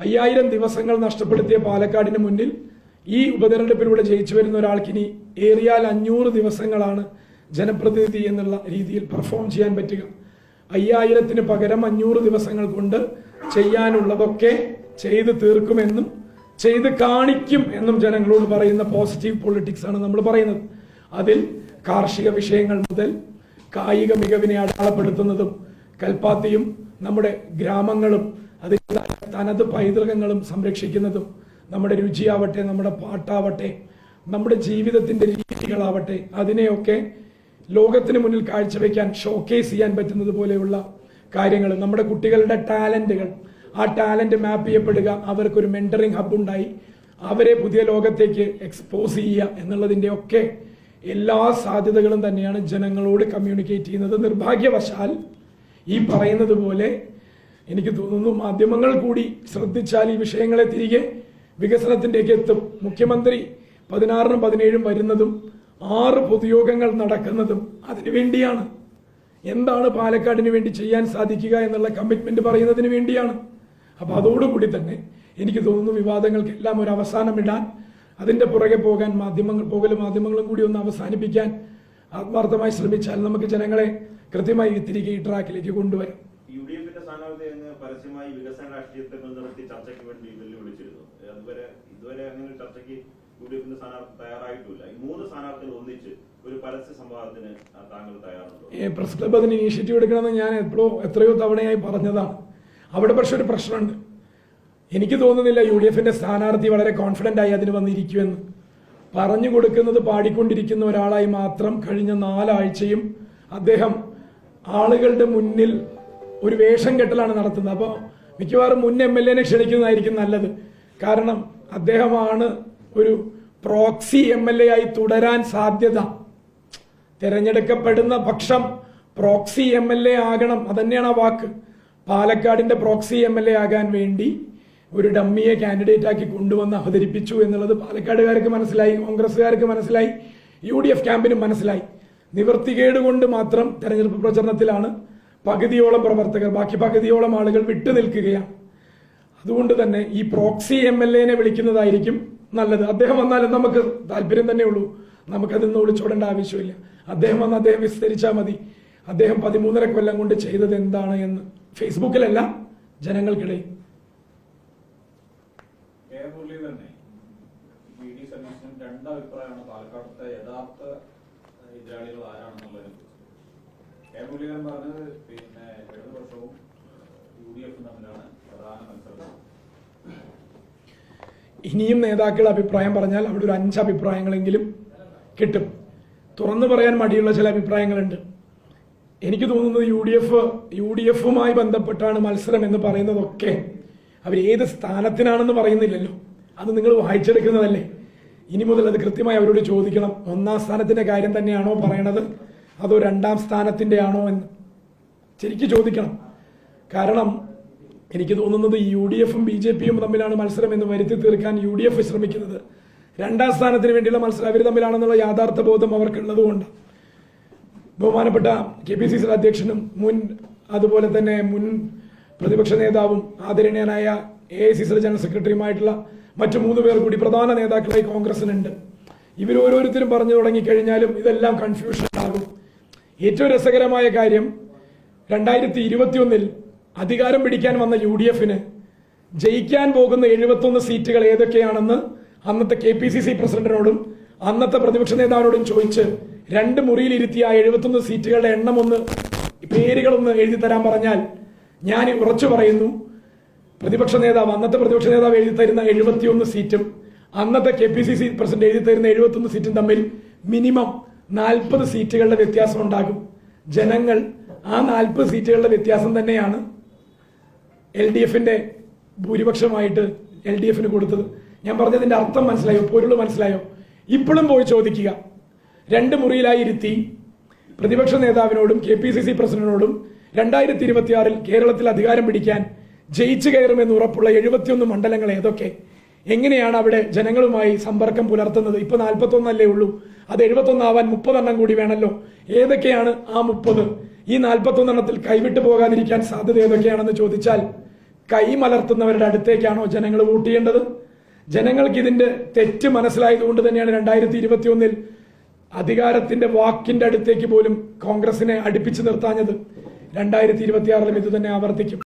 അയ്യായിരം ദിവസങ്ങൾ നഷ്ടപ്പെടുത്തിയ പാലക്കാടിന് മുന്നിൽ ഈ ഉപതെരഞ്ഞെടുപ്പിലൂടെ ജയിച്ചു വരുന്ന ഒരാൾക്ക് ഇനി ഏറിയാൽ അഞ്ഞൂറ് ദിവസങ്ങളാണ് ജനപ്രതിനിധി എന്നുള്ള രീതിയിൽ പെർഫോം ചെയ്യാൻ പറ്റുക. അയ്യായിരത്തിന് പകരം അഞ്ഞൂറ് ദിവസങ്ങൾ കൊണ്ട് ചെയ്യാനുള്ളതൊക്കെ ചെയ്ത് തീർക്കുമെന്നും ചെയ്ത് കാണിക്കും എന്നും ജനങ്ങളോട് പറയുന്ന പോസിറ്റീവ് പൊളിറ്റിക്സ് ആണ് നമ്മൾ പറയുന്നത്. അതിൽ കാർഷിക വിഷയങ്ങൾ മുതൽ കായിക മികവിനെ അടയാളപ്പെടുത്തുന്നതും കൽപ്പാത്തിയും നമ്മുടെ ഗ്രാമങ്ങളും തനത് പൈതൃകങ്ങളും സംരക്ഷിക്കുന്നതും നമ്മുടെ രുചിയാവട്ടെ നമ്മുടെ പാട്ടാവട്ടെ നമ്മുടെ ജീവിതത്തിന്റെ രീതികളാവട്ടെ അതിനെയൊക്കെ ലോകത്തിന് മുന്നിൽ കാഴ്ചവെക്കാൻ ഷോക്കേസ് ചെയ്യാൻ പറ്റുന്നത് പോലെയുള്ള കാര്യങ്ങൾ നമ്മുടെ കുട്ടികളുടെ ടാലന്റുകൾ. ആ ടാലന്റ് മാപ്പ് ചെയ്യപ്പെടുക അവർക്കൊരു മെന്ററിംഗ് ഹബ് ഉണ്ടായി. അവരെ പുതിയ ലോകത്തേക്ക് എക്സ്പോസ് ചെയ്യുക എന്നുള്ളതിന്റെ ഒക്കെ എല്ലാ സാധ്യതകളും തന്നെയാണ് ജനങ്ങളോട് കമ്മ്യൂണിക്കേറ്റ് ചെയ്യുന്നത്. നിർഭാഗ്യവശാൽ ഈ പറയുന്നത് പോലെ എനിക്ക് തോന്നുന്നു മാധ്യമങ്ങൾ കൂടി ശ്രദ്ധിച്ചാൽ ഈ വിഷയങ്ങളെ തിരികെ വികസനത്തിന്റെയൊക്കെ എത്തും. മുഖ്യമന്ത്രി പതിനാറിനും പതിനേഴും വരുന്നതും ആറ് പൊതുയോഗങ്ങൾ നടക്കുന്നതും അതിനു വേണ്ടിയാണ്. എന്താണ് പാലക്കാടിന് വേണ്ടി ചെയ്യാൻ സാധിക്കുക എന്നുള്ള കമ്മിറ്റ്മെന്റ് പറയുന്നതിന് വേണ്ടിയാണ്. അപ്പൊ അതോടുകൂടി തന്നെ എനിക്ക് തോന്നുന്നു വിവാദങ്ങൾക്കെല്ലാം ഒരു അവസാനമിടാൻ അതിന്റെ പുറകെ പോകാൻ മാധ്യമങ്ങൾ പോകൽ മാധ്യമങ്ങളും കൂടി ഒന്ന് അവസാനിപ്പിക്കാൻ ആത്മാർത്ഥമായി ശ്രമിച്ചാൽ നമുക്ക് ജനങ്ങളെ കൃത്യമായി തിരികെ ഈ ട്രാക്കിലേക്ക് കൊണ്ടുവരാം യു ഡി എഫിന്റെ സ്ഥാനാർത്ഥി പരസ്യമായി വികസന രാഷ്ട്രീയത്തെ നടത്തി ചർച്ചയ്ക്ക് വേണ്ടി വെല്ലുവിളിച്ചിരുന്നു അതുവരെ ഇതുവരെ അങ്ങനെ ചർച്ചയ്ക്ക് യു ഡി എഫിന്റെ സ്ഥാനാർത്ഥി തയ്യാറായിട്ടില്ല. ഈ മൂന്ന് സ്ഥാനാർത്ഥികൾ ഒന്നിച്ച് ഒരു പരസ്യ സംവാദത്തിന് താങ്കൾ തയ്യാറുണ്ടോ? പ്രസ് ക്ലബ് അതിന് ഇനീഷ്യേറ്റീവ് എടുക്കണമെന്ന് ഞാൻ എപ്പോഴോ എത്രയോ തവണയായി പറഞ്ഞതാണ്. അവിടെ പക്ഷെ ഒരു പ്രശ്നമുണ്ട്. എനിക്ക് തോന്നുന്നില്ല യു ഡി എഫിന്റെ സ്ഥാനാർത്ഥി വളരെ കോൺഫിഡന്റ് ആയി അതിന് വന്നിരിക്കുമെന്ന്. പറഞ്ഞു കൊടുക്കുന്നത് പാടിക്കൊണ്ടിരിക്കുന്ന ഒരാളായി മാത്രം കഴിഞ്ഞ നാലാഴ്ചയും അദ്ദേഹം ആളുകളുടെ മുന്നിൽ ഒരു വേഷം കെട്ടലാണ് നടത്തുന്നത്. അപ്പോൾ മിക്കവാറും മുൻ എം എൽ എനെ ക്ഷണിക്കുന്നതായിരിക്കും നല്ലത്. കാരണം അദ്ദേഹമാണ് ഒരു പ്രോക്സി എം എൽ എ ആയി തുടരാൻ സാധ്യത. തിരഞ്ഞെടുക്കപ്പെടുന്ന പക്ഷം പ്രോക്സി എം എൽ എ ആകണം. അതന്നെയാണ് ആ വാക്ക്. പാലക്കാടിന്റെ പ്രോക്സി എം എൽ എ ആകാൻ വേണ്ടി ഒരു ഡമ്മിയെ കാൻഡിഡേറ്റ് ആക്കി കൊണ്ടുവന്ന് അവതരിപ്പിച്ചു എന്നുള്ളത് പാലക്കാടുകാർക്ക് മനസ്സിലായി കോൺഗ്രസ്സുകാർക്ക് മനസ്സിലായി യു ഡി എഫ് ക്യാമ്പിനും മനസ്സിലായി. നിവർത്തികേട് കൊണ്ട് മാത്രം തെരഞ്ഞെടുപ്പ് പ്രചരണത്തിലാണ് പകുതിയോളം പ്രവർത്തകർ ബാക്കി പകുതിയോളം ആളുകൾ വിട്ടു നിൽക്കുകയാണ്. അതുകൊണ്ട് തന്നെ ഈ പ്രോക്സി എം എൽ എനെ വിളിക്കുന്നതായിരിക്കും നല്ലത്. അദ്ദേഹം വന്നാലും നമുക്ക് താല്പര്യം തന്നെ ഉള്ളൂ. നമുക്കതിൽ നിന്ന് ഒളിച്ചോടേണ്ട ആവശ്യമില്ല. അദ്ദേഹം വന്ന് അദ്ദേഹം വിസ്തരിച്ചാൽ മതി. അദ്ദേഹം പതിമൂന്നര കൊല്ലം കൊണ്ട് ചെയ്തത് എന്താണ് എന്ന് ഫേസ്ബുക്കിലല്ല ജനങ്ങൾക്കിടയിൽ. കെ മുരളീധരനെ വി ഡി സതീശനും രണ്ട് അഭിപ്രായമാണ് പാലക്കാടത്തെ യഥാർത്ഥ എതിരാളികൾ ആരാണെന്നുള്ളത്. പിന്നെ ഇനിയും നേതാക്കൾ അഭിപ്രായം പറഞ്ഞാൽ അവിടെ ഒരു അഞ്ച് അഭിപ്രായങ്ങളെങ്കിലും കിട്ടും. തുറന്നു പറയാൻ മടിയുള്ള ചില അഭിപ്രായങ്ങളുണ്ട്. എനിക്ക് തോന്നുന്നത് U D F U D എഫുമായി ബന്ധപ്പെട്ടാണ് മത്സരം എന്ന് പറയുന്നതൊക്കെ അവർ ഏത് സ്ഥാനത്തിനാണെന്ന് പറയുന്നില്ലല്ലോ. അത് നിങ്ങൾ വായിച്ചെടുക്കുന്നതല്ലേ? ഇനി മുതൽ അത് കൃത്യമായി അവരോട് ചോദിക്കണം. ഒന്നാം സ്ഥാനത്തിന്റെ കാര്യം തന്നെയാണോ പറയണത്? അതോ രണ്ടാം സ്ഥാനത്തിന്റെ ആണോ എന്ന് ശരിക്കും ചോദിക്കണം. കാരണം എനിക്ക് തോന്നുന്നത് യു ഡി എഫും ബി ജെ പിയും തമ്മിലാണ് മത്സരം എന്ന് വരുത്തി തീർക്കാൻ യു ഡി എഫ് ശ്രമിക്കുന്നത്. രണ്ടാം സ്ഥാനത്തിന് വേണ്ടിയുള്ള മത്സരം അവർ തമ്മിലാണെന്നുള്ള യാഥാർത്ഥ ബോധം അവർക്കുള്ളതുകൊണ്ട് ബഹുമാനപ്പെട്ട കെ പി സി സി അധ്യക്ഷനും മുൻ അതുപോലെ തന്നെ മുൻ പ്രതിപക്ഷ നേതാവും ആദരണീയനായ A I C C general സെക്രട്ടറിയുമായിട്ടുള്ള മറ്റു മൂന്ന് പേർ കൂടി പ്രധാന നേതാക്കളായി കോൺഗ്രസിനുണ്ട്. ഇവരോരോരുത്തരും പറഞ്ഞു തുടങ്ങിക്കഴിഞ്ഞാലും ഇതെല്ലാം കൺഫ്യൂഷൻ ഏറ്റവും രസകരമായ കാര്യം രണ്ടായിരത്തി ഇരുപത്തിയൊന്നിൽ അധികാരം പിടിക്കാൻ വന്ന യു ഡി എഫിന് ജയിക്കാൻ പോകുന്ന എഴുപത്തൊന്ന് സീറ്റുകൾ ഏതൊക്കെയാണെന്ന് അന്നത്തെ കെ പി സി സി പ്രസിഡന്റിനോടും അന്നത്തെ പ്രതിപക്ഷ നേതാവിനോടും ചോദിച്ച് രണ്ട് മുറിയിലിരുത്തിയ ആ എഴുപത്തൊന്ന് സീറ്റുകളുടെ എണ്ണം ഒന്ന് പേരുകളൊന്ന് എഴുതി തരാൻ പറഞ്ഞാൽ ഞാൻ ഉറച്ചു പറയുന്നു. പ്രതിപക്ഷ നേതാവ് അന്നത്തെ പ്രതിപക്ഷ നേതാവ് എഴുതി തരുന്ന എഴുപത്തിയൊന്ന് സീറ്റും അന്നത്തെ K P C C president എഴുതി തരുന്ന എഴുപത്തൊന്ന് സീറ്റും തമ്മിൽ മിനിമം നാൽപ്പത് സീറ്റുകളുടെ വ്യത്യാസം ഉണ്ടാകും. ജനങ്ങൾ ആ നാൽപ്പത് സീറ്റുകളുടെ വ്യത്യാസം തന്നെയാണ് എൽ ഡി എഫിന്റെ ഭൂരിപക്ഷമായിട്ട് എൽ ഡി എഫിന് കൊടുത്തത്. ഞാൻ പറഞ്ഞതിന്റെ അർത്ഥം മനസ്സിലായോ? പൊരുൾ മനസ്സിലായോ? ഇപ്പോഴും പോയി ചോദിക്കുക. രണ്ട് മുറിയിലായി ഇരുത്തി പ്രതിപക്ഷ നേതാവിനോടും കെ പി സി സി പ്രസിഡന്റിനോടും രണ്ടായിരത്തി ഇരുപത്തിയാറിൽ കേരളത്തിൽ അധികാരം പിടിക്കാൻ ജയിച്ചു കയറുമെന്ന് ഉറപ്പുള്ള എഴുപത്തിയൊന്ന് മണ്ഡലങ്ങൾ ഏതൊക്കെ? എങ്ങനെയാണ് അവിടെ ജനങ്ങളുമായി സമ്പർക്കം പുലർത്തുന്നത്? ഇപ്പൊ നാൽപ്പത്തൊന്നല്ലേ ഉള്ളൂ. അത് എഴുപത്തൊന്നാവാൻ മുപ്പതെണ്ണം കൂടി വേണമല്ലോ ഏതൊക്കെയാണ് ആ മുപ്പത്? ഈ നാൽപ്പത്തൊന്നെണ്ണത്തിൽ കൈവിട്ടു പോകാതിരിക്കാൻ സാധ്യത ഏതൊക്കെയാണെന്ന് ചോദിച്ചാൽ കൈമലർത്തുന്നവരുടെ അടുത്തേക്കാണോ ജനങ്ങൾ വോട്ട് ചെയ്യേണ്ടത്? ജനങ്ങൾക്ക് ഇതിന്റെ തെറ്റ് മനസ്സിലായതുകൊണ്ട് തന്നെയാണ് രണ്ടായിരത്തി ഇരുപത്തി ഒന്നിൽ അധികാരത്തിന്റെ വാക്കിന്റെ അടുത്തേക്ക് പോലും കോൺഗ്രസിനെ അടുപ്പിച്ചു നിർത്താഞ്ഞത്. രണ്ടായിരത്തി ഇരുപത്തിയാറിലും ഇത് തന്നെ ആവർത്തിക്കും.